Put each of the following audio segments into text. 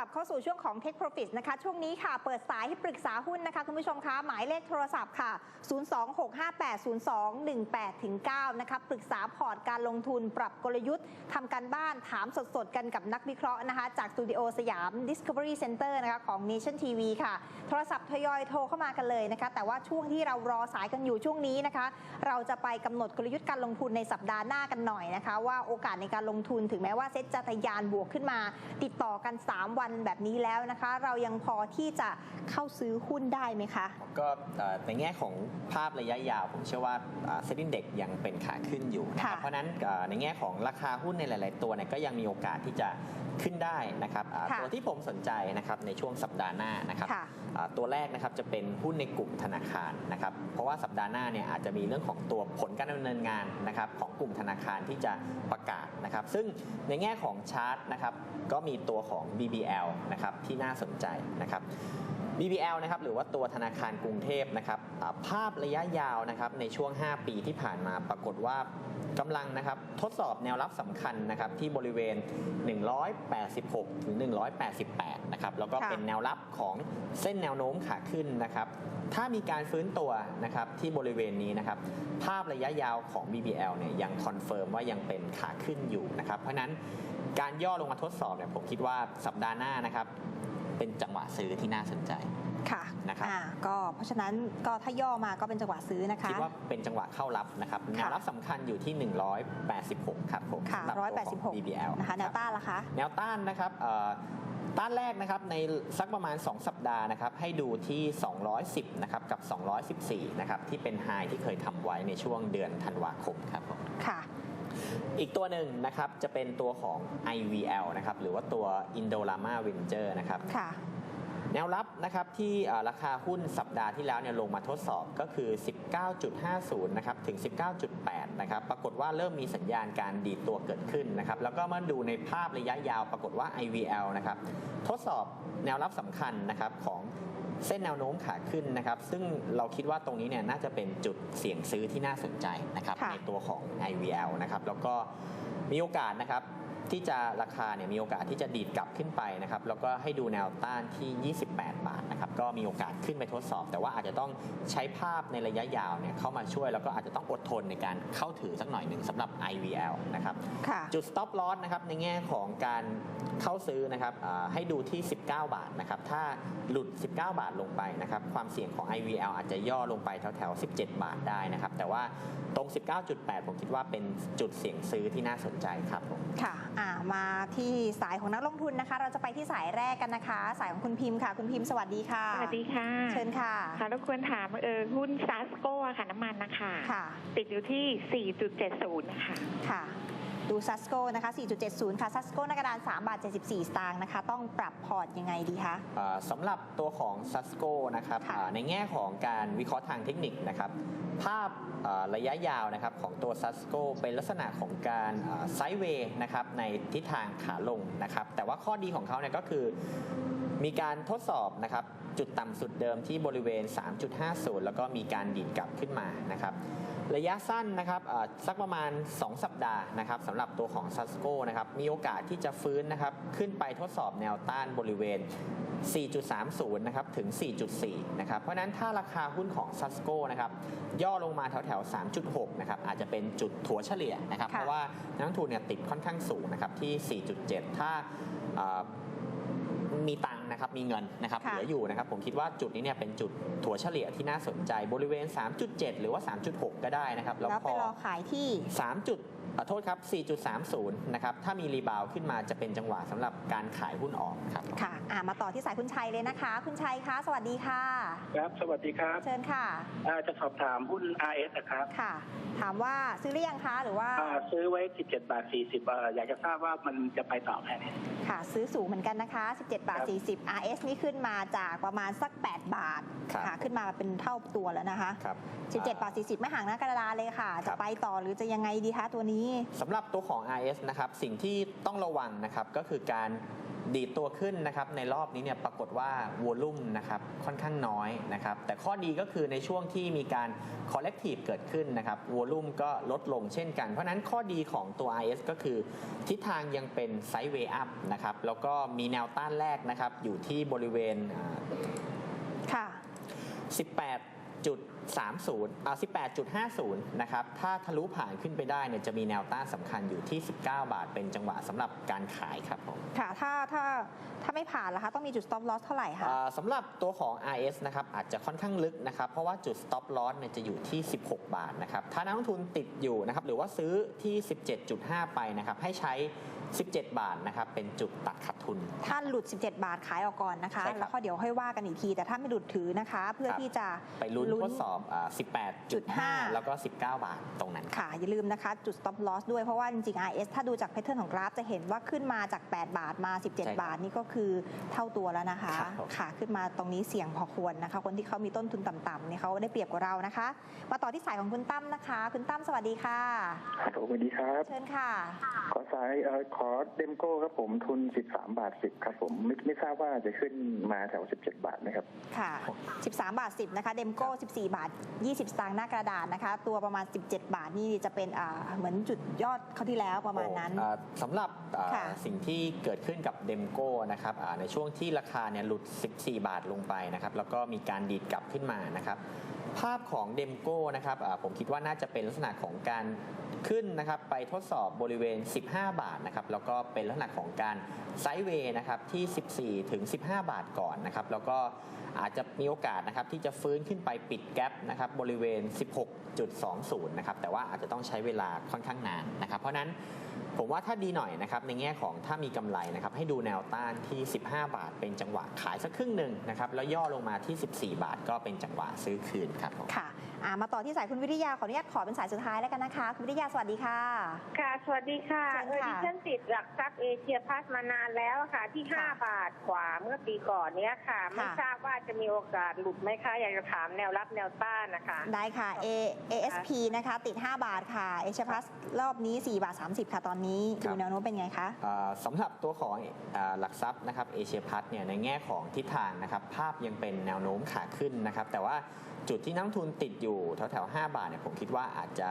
ลับเข้าสู่ช่วงของ Tech Profit นะคะ ช่วงนี้ค่ะ เปิดสายให้ปรึกษาหุ้นนะคะ คุณผู้ชมคะหมายเลขโทรศัพท์ค่ะ 026580218ถึง9นะคะ ปรึกษาพอร์ตการลงทุนปรับกลยุทธ์ทำการบ้านถามสดๆ กันกับนักวิเคราะห์นะคะ จากสตูดิโอสยาม Discovery Center นะคะของ Nation TV ค่ะ โทรศัพท์ทยอยโทรเข้ามากันเลยนะคะ แต่ว่าช่วงที่เรารอสายกันอยู่ช่วงนี้นะคะ เราจะไปกำหนดกลยุทธ์การลงทุนในสัปดาห์หน้ากันหน่อยนะคะ ว่าโอกาสในการลงทุนถึงแม้ว่าเซ็ตจะทะยานบวกขึ้นมา ติดต่อกัน 3 วันแบบนี้แล้วนะคะ เรายังพอที่จะเข้าซื้อหุ้นได้ไหมคะ ก็เอ่อในแง่ของภาพระยะยาว ผมเชื่อว่าเซ็นดิ้งเด็กยังเป็นขาขึ้นอยู่นะครับค่ะเพราะฉะนั้นเอ่อในแง่ของราคาหุ้นในหลาย ๆ ตัวเนี่ยก็ยังมีโอกาสที่จะขึ้นได้นะครับอ่าค่ะตัวที่ผมสนใจนะครับในช่วงสัปดาห์หน้านะครับค่ะอ่าตัวแรกนะครับจะเป็นหุ้นในกลุ่มธนาคารนะครับเพราะว่าสัปดาห์หน้าเนี่ยอาจจะมีเรื่องของตัวผลการดำเนินงานนะครับของกลุ่มธนาคารที่จะประกาศนะครับ ซึ่งในแง่ของชาร์ตนะครับก็มีตัวของ BBL นะครับที่น่าสนใจนะครับ BBL นะครับหรือว่าตัวธนาคารกรุงเทพนะครับอ่าภาพระยะยาวนะครับในช่วง 5 ปีที่ผ่านมาปรากฏว่ากำลังนะครับทดสอบแนวรับสำคัญนะครับที่บริเวณ 186 ถึง 188 นะครับแล้วก็ค่ะเป็นแนวรับของเส้นแนวโน้มขาขึ้นนะครับถ้ามีการฟื้นตัวนะครับที่บริเวณนี้นะครับภาพระยะยาวของ BBL เนี่ยยังคอนเฟิร์มว่ายังเป็นขาขึ้นอยู่นะครับเพราะฉะนั้นการย่อลงมาทดสอบเนี่ยผมคิดว่าสัปดาห์หน้านะครับ เป็นจังหวะซื้อที่น่าสนใจค่ะนะครับอ่าก็เพราะฉะนั้นก็ถ้าย่อมาก็เป็นจังหวะซื้อนะคะคิดว่าเป็นจังหวะเข้ารับนะครับแนวรับสำคัญอยู่ที่ 186 ครับผมค่ะสำหรับตัวของ186 BBL นะคะแนวรับต้านล่ะคะ แนวต้านนะครับเอ่อต้านแรกนะครับในสักประมาณ 2 สัปดาห์นะครับให้ดูที่ 210นะครับกับ 214นะครับที่เป็นไฮที่เคยทำไว้ในช่วงเดือนธันวาคมครับผมค่ะ อีกตัวหนึ่งนะครับจะเป็นตัวของ IVL นะครับหรือว่าตัว Indorama Venture นะครับค่ะแนวรับนะครับที่เอ่อราคาหุ้นสัปดาห์ที่แล้วเนี่ยลงมาทดสอบก็คือ 19.50 นะครับถึง 19.8 นะครับ ปรากฏว่าเริ่มมีสัญญาณการดีดตัวเกิดขึ้นนะครับ แล้วก็มาดูในภาพระยะยาวปรากฏว่า IVL นะครับ ทดสอบแนวรับสำคัญนะครับของ เส้นแนวโน้มขาขึ้นนะครับ ซึ่งเราคิดว่าตรงนี้เนี่ยน่าจะเป็นจุดเสี่ยงซื้อที่น่าสนใจนะครับค่ะในตัวของ IVL นะครับแล้วก็มีโอกาสนะครับ ที่จะราคาเนี่ยมีโอกาสที่จะดีดกลับขึ้นไปนะครับแล้วก็ให้ดูแนวต้านที่ 28 บาทนะครับก็มีโอกาสขึ้นไปทดสอบ แต่ว่าอาจจะต้องใช้ภาพในระยะยาวเนี่ยเข้ามาช่วย แล้วก็อาจจะต้องอดทนในการเข้าถือสักหน่อยหนึ่งสำหรับ IVL นะครับค่ะจุด stop loss นะครับในแง่ของการเข้าซื้อนะครับอ่าให้ดูที่ 19 บาทนะครับถ้าหลุด 19 บาทลงไปนะครับความเสี่ยงของ IVL อาจจะย่อลงไปแถวๆ 17 บาทได้นะครับแต่ว่าตรง 19.8 ผมคิดว่าเป็นจุดเสี่ยงซื้อที่น่าสนใจครับผมค่ะอ่ามาที่สายของนักลงทุนนะคะ เราจะไปที่สายแรกกันนะคะ สายของคุณพิมพ์ค่ะ คุณพิมพ์สวัสดีค่ะ สวัสดีค่ะ เชิญค่ะ ค่ะรบกวนถามเออหุ้นซัสโก้ค่ะน้ำมันนะคะ ค่ะ ติดอยู่ที่ 4.70 นะคะ ค่ะ ดูซัสโกนะคะ 4.70 ค่ะซัสโกหน้ากระดาน 3 บาท 74 สตางค์นะคะ ต้องปรับพอร์ตยังไงดีคะอ่าสำหรับตัวของ s a s c o นะครับค่ะอ่าในแง่ของการวิเคราะห์ทางเทคนิคนะครับ ภาพอ่าระยะยาวนะครับของตัว s a s c o เป็นลักษณะของการไซด์เวย์นะครับในทิศทางขาลงนะครับ แต่ว่าข้อดีของเขาเนี่ยก็คือมีการทดสอบนะครับ จุดต่ำสุดเดิมที่บริเวณ 3.50 แล้วก็มีการดีดกลับขึ้นมานะครับระยะสั้นนะครับอ่าสักประมาณ 2 สัปดาห์นะครับสำหรับตัวของ s a s c o นะครับมีโอกาสที่จะฟื้นนะครับขึ้นไปทดสอบแนวต้านบริเวณ 4.30 นะครับถึง 4.4 นะครับเพราะฉะนั้นถ้าราคาหุ้นของ s a s c o นะครับย่อลงมาแถวแถวๆ3.6 นะครับอาจจะเป็นจุดถัวเฉลี่ยนะครับค่ะเพราะว่านักลงทุนเนี่ยติดค่อนข้างสูงนะครับที่ 4.7 ถ้าอ่ามีตังค์ นะครับมีเงินนะครับเหค่ะลืออยู่นะครับผมคิดว่าจุดนี้เนี่ยเป็นจุดถัวเฉลี่ยที่น่าสนใจบริเวณ 3.7 หรือว่า 3.6 ก็ได้นะครับแล้วพไปรอขายที่3จุดข อโทษครับ 4.30 นะครับ ถ้ามีรีบาวด์ขึ้นมาจะเป็นจังหวะสำหรับการขายหุ้นออกครับ ค่ะอ่ามาต่อที่สายคุณชัยเลยนะคะ คุณชัยคะ สวัสดีค่ะ ครับ สวัสดีครับ เชิญค่ะอ่าจะสอบถามหุ้น RS นะครับ ค่ะ ถามว่าซื้อหรือยังคะหรือว่าอ่าซื้อไว้ 17 บาท 40เอ่ออยากจะทราบว่ามันจะไปต่อแค่ไหนค่ะ ซื้อสูงเหมือนกันนะคะ 17 บาท 40 RS นี่ขึ้นมาจากประมาณสัก 8 บาทครับค่ะขึ้นมาเป็นเท่าตัวแล้วนะคะครับ 17 บาท 40 ไม่ห่างหน้ากระดานเลยค่ะครัจะบไปต่อหรือจะยังไงดีคะตัวนี้สำหรับตัวของ RS นะครับสิ่งที่ต้องระวังนะครับก็คือการดีดตัวขึ้นนะครับในรอบนี้เนี่ยปรากฏว่าวอลุ่มนะครับค่อนข้างน้อยนะครับแต่ข้อดีก็คือในช่วงที่มีการ collective เกิดขึ้นนะครับวอลุ่มก็ลดลงเช่นกัน เพราะฉะนั้นข้อดีของตัว RS ก็คือ ทิศทางยังเป็นไซด์เวย์อัพนะครับแล้วก็มีแนวต้านแรกนะครับอยู่ที่บริเวณอ่าค่ะ 18.30อ่า18.50 นะครับ ถ้าทะลุผ่านขึ้นไปได้เนี่ยจะมีแนวต้านสำคัญอยู่ที่ 19 บาท เป็นจังหวะสำหรับการขายครับผมค่ะ ถ้าถ้าถ้าไม่ผ่านล่ะคะ ต้องมีจุด stop loss เท่าไหร่คะอ่าสำหรับตัวของ RS นะครับ อาจจะค่อนข้างลึกนะครับ เพราะว่าจุด stop loss เนี่ยจะอยู่ที่ 16 บาทนะครับ ถ้านักลงทุนติดอยู่นะครับ หรือว่าซื้อที่ 17.5 ไปนะครับ ให้ใช้ 17 บาทนะครับเป็นจุดตัดขาดทุน ถ้าหลุด 17 บาทขายออกก่อนนะคะ ใช่ครับ แล้วก็เดี๋ยวค่อยว่ากันอีกที แต่ถ้าไม่หลุดถือนะคะ เพื่อครับที่จะไปลุ้นทดสอบอ่า18.5 แล้วก็ 19 บาทตรงนั้นครับ ค่ะ อย่าลืมนะคะ จุด stop loss ด้วยเพราะว่าจริงๆ RS ถ้าดูจากแพทเทิร์นของกราฟจะเห็นว่าขึ้นมาจาก 8 บาทมา ใช่ครับ17 บาทนี่ก็คือเท่าตัวแล้วนะคะ ครับผม ค่ะ ขึ้นมาตรงนี้เสี่ยงพอควรนะคะ คนที่เขามีต้นทุนต่ำๆเนี่ยเขาได้เปรียบกว่าเรานะคะ มาต่อที่สายของคุณตั้มนะคะ คุณตั้มสวัสดีค่ะฮัลโหลสวัสดีครับ เชิญค่ะ ขอสายเอ่อขอเดมโก้ครับผมทุน 13 บาท 10 ครับผมไม่ไม่ทราบว่าจะขึ้นมาแถว 17 บาทไหมครับ ค่ะ 13 บาท 10 นะคะเดมโก้ 14 บาท 20 สตางค์หน้ากระดานนะคะ ตัวประมาณ 17 บาทนี่จะเป็นอ่าเหมือนจุดยอดเขาวที่แล้วประมาณนั้นอ่าสำหรับอ่าค่ะสิ่งที่เกิดขึ้นกับเดมโก้นะครับอ่าในช่วงที่ราคาเนี่ยหลุด 14 บาทลงไปนะครับแล้วก็มีการดีดกลับขึ้นมานะครับ ภาพของเดมโก้นะครับผมคิดว่าน่าจะเป็นลักษณะของการขึ้นนะครับไปทดสอบบริเวณ 15 บาทนะครับแล้วก็เป็นลักษณะของการไซด์เวย์นะครับที่ 14 ถึง 15 บาทก่อนนะครับแล้วก็อาจจะมีโอกาสนะครับที่จะฟื้นขึ้นไปปิดแกลบนะครับบริเวณ 16.20 นะครับแต่ว่าอาจจะต้องใช้เวลาค่อนข้างนานนะครับเพราะฉะนั้นผมว่าถ้าดีหน่อยนะครับในแง่ของถ้ามีกำไรนะครับให้ดูแนวต้านที่ 15 บาท เป็นจังหวะขายสักครึ่งหนึ่งนะครับแล้วย่อลงมาที่ 14 บาทก็เป็นจังหวะซื้อคืนครับค่ะ มาต่อที่สายคุณวิทยาขออนุญาตขอเป็นสายสุดท้ายแล้วกันนะคะ คุณวิทยาสวัสดีค่ะ ค่ะ สวัสดีค่ะเชิญเออค่ะดิฉันติดหลักทรัพย์เอเชียพาสมานานแล้วค่ะ ที่ค่ะ5บาทกว่าเมื่อปีก่อนเนี้ยค่ะ ไม่ทราบว่าจะมีโอกาสหลุดไหมคะอยากจะถามแนวรับแนวต้านนะคะ ได้ค่ะ A ASP นะคะ ติด 5 บาทค่ะเอชพัสรอบนี้ 4 บาท 30 ค่ะตอนนี้ครัดูบแนวโน้มเป็นไงคะอ่าสำหรับตัวของอาหลักทรัพย์นะครับเอเชียพัทเนี่ยในแง่ของทิศทางนะครับภาพยังเป็นแนวโน้มขาขึ้นนะครับแต่ว่าจุดที่นักลงทุนติดอยู่แถวแถวๆ5บาทเนี่ยผมคิดว่าอาจจะ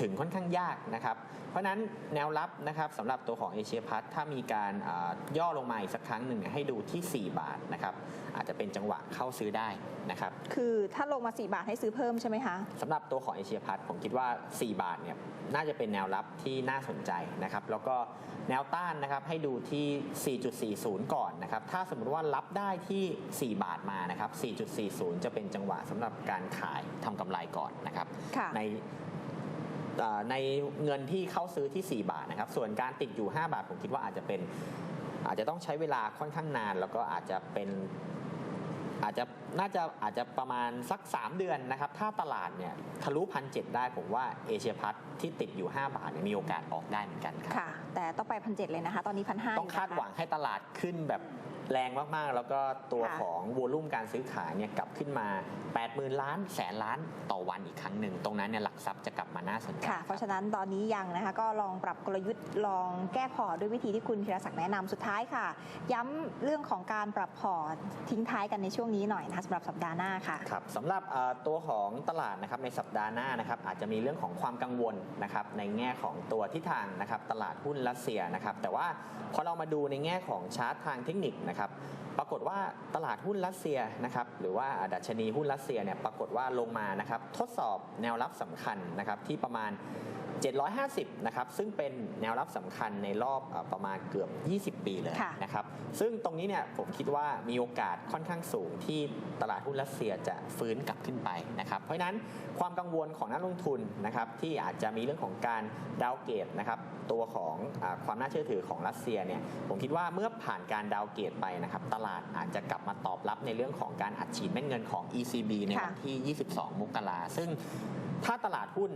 ถึงค่อนข้างยากนะครับ เพราะฉะนั้นแนวรับนะครับสำหรับตัวของเอเชียพัทถ้ามีการอาย่อลงมาอีกสักครั้งหนึ่งเนี่ยให้ดูที่ 4 บาทนะครับอาจจะเป็นจังหวะเข้าซื้อได้นะครับคือถ้าลงมา 4 บาทให้ซื้อเพิ่มใช่ไหมคะสำหรับตัวของเอเชียพัทผมคิดว่า 4 บาทเนี่ยน่าจะเป็นแนวรับที่น่าสนใจนะครับแล้วก็แนวต้านนะครับให้ดูที่ 4.40 ก่อนนะครับถ้าสมมติว่ารับได้ที่ 4 บาทมานะครับ4.40 จะเป็นจังหวะสำหรับการขายทำกำไรก่อนนะครับค่ะในเอ่อ ในเงินที่เข้าซื้อที่ 4 บาทนะครับ ส่วนการติดอยู่ 5 บาทผมคิดว่าอาจจะเป็นอาจจะต้องใช้เวลาค่อนข้างนาน แล้วก็อาจจะเป็นอาจจะน่าจะอาจจะประมาณสัก 3 เดือนนะครับ ถ้าตลาดเนี่ยทะลุพันเได้ผมว่าเอเชียพัทที่ติดอยู่ 5 บาทเนี่ยมีโอกาสออกได้เหมือนกันครับค่ะ แต่ต้องไปพันเเลยนะคะ ตอนนี้พันห้าต้องคาดหวังให้ตลาดขึ้นแบบ แรงมากๆ แล้วก็ตัวค่ะของวอลุ่มการซื้อขายเนี่ยกลับขึ้นมา 80,000 ล้านแสนล้านต่อวันอีกครั้งหนึ่ง ตรงนั้นเนี่ยหลักทรัพย์จะกลับมาน่าสนใจค่ะ เพราะฉะนั้นตอนนี้ยังนะคะก็ลองปรับกลยุทธ์ลองแก้พอร์ตด้วยวิธีที่คุณธีรศักดิ์แนะนำสุดท้ายค่ะ ย้ำเรื่องของการปรับพอร์ตทิ้งท้ายกันในช่วงนี้หน่อยนะคะสำหรับสัปดาห์หน้าค่ะครับสำหรับเอ่อตัวของตลาดนะครับในสัปดาห์หน้านะครับอาจจะมีเรื่องของความกังวลนะครับในแง่ของตัวทิศทางนะครับตลาดหุ้นรัสเซียนะครับแต่ว่าพอเรามาดูในแง่ของชาร์ตทางเทคนิคนะครับปรากฏว่าตลาดหุ้นรัสเซียนะครับหรือว่าดัชนีหุ้นรัสเซียเนี่ยปรากฏว่าลงมานะครับทดสอบแนวรับสำคัญนะครับที่ประมาณ 750 นะครับ ซึ่งเป็นแนวรับสำคัญในรอบเออประมาณเกือบ 20 ปีเลยค่ะนะครับ ซึ่งตรงนี้เนี่ยผมคิดว่ามีโอกาสค่อนข้างสูงที่ตลาดหุ้นรัสเซียจะฟื้นกลับขึ้นไปนะครับ เพราะฉะนั้นความกังวลของนักลงทุนนะครับที่อาจจะมีเรื่องของการดาวเกตนะครับตัวของอาความน่าเชื่อถือของรัสเซียเนี่ยผมคิดว่าเมื่อผ่านการดาวเกตไปนะครับตลาดอาจจะกลับมาตอบรับในเรื่องของการอัดฉีดเม็ดเงินของ ECB ในวันที่ 22 มกราซึ่ง ถ้าตลาดหุ้น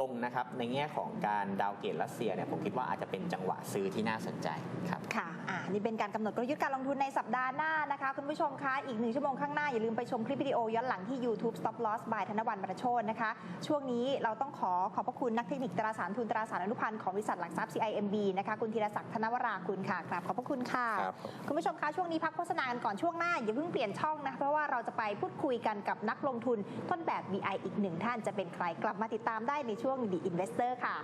ลงนะครับในแง่ของการดาวน์เกรดรัสเซียเนี่ยผมคิดว่าอาจจะเป็นจังหวะซื้อที่น่าสนใจครับค่ะอ่านี่เป็นการกำหนดกลยุทธ์การลงทุนในสัปดาห์หน้านะคะ คุณผู้ชมคะอีกหนึ่งชั่วโมงข้างหน้า อย่าลืมไปชมคลิปวิดีโอย้อนหลังที่ YouTube Stop Loss by ธนวันประโชนนะคะ ช่วงนี้เราต้องขอขอบพระคุณนักเทคนิคตราสารทุนตราสารอนุพันธ์ของบริษัทหลักทรัพย์ CIMB นะคะคุณธีรศักดิ์ธนวราคุณค่ะกราบขอบพระคุณค่ะครับคุณผู้ชมคะช่วงนี้พักโฆษณากันก่อนช่วงหน้าอย่าเพิ่งเปลี่ยนช่องนะคะเพราะว่าเราจะไปพูดคุยกันกับนักลงทุนต้นแบบ VI อีกหนึ่งท่านจะเป็นใครกลับมาติดตามได้ในช่วง The Investor ค่ะ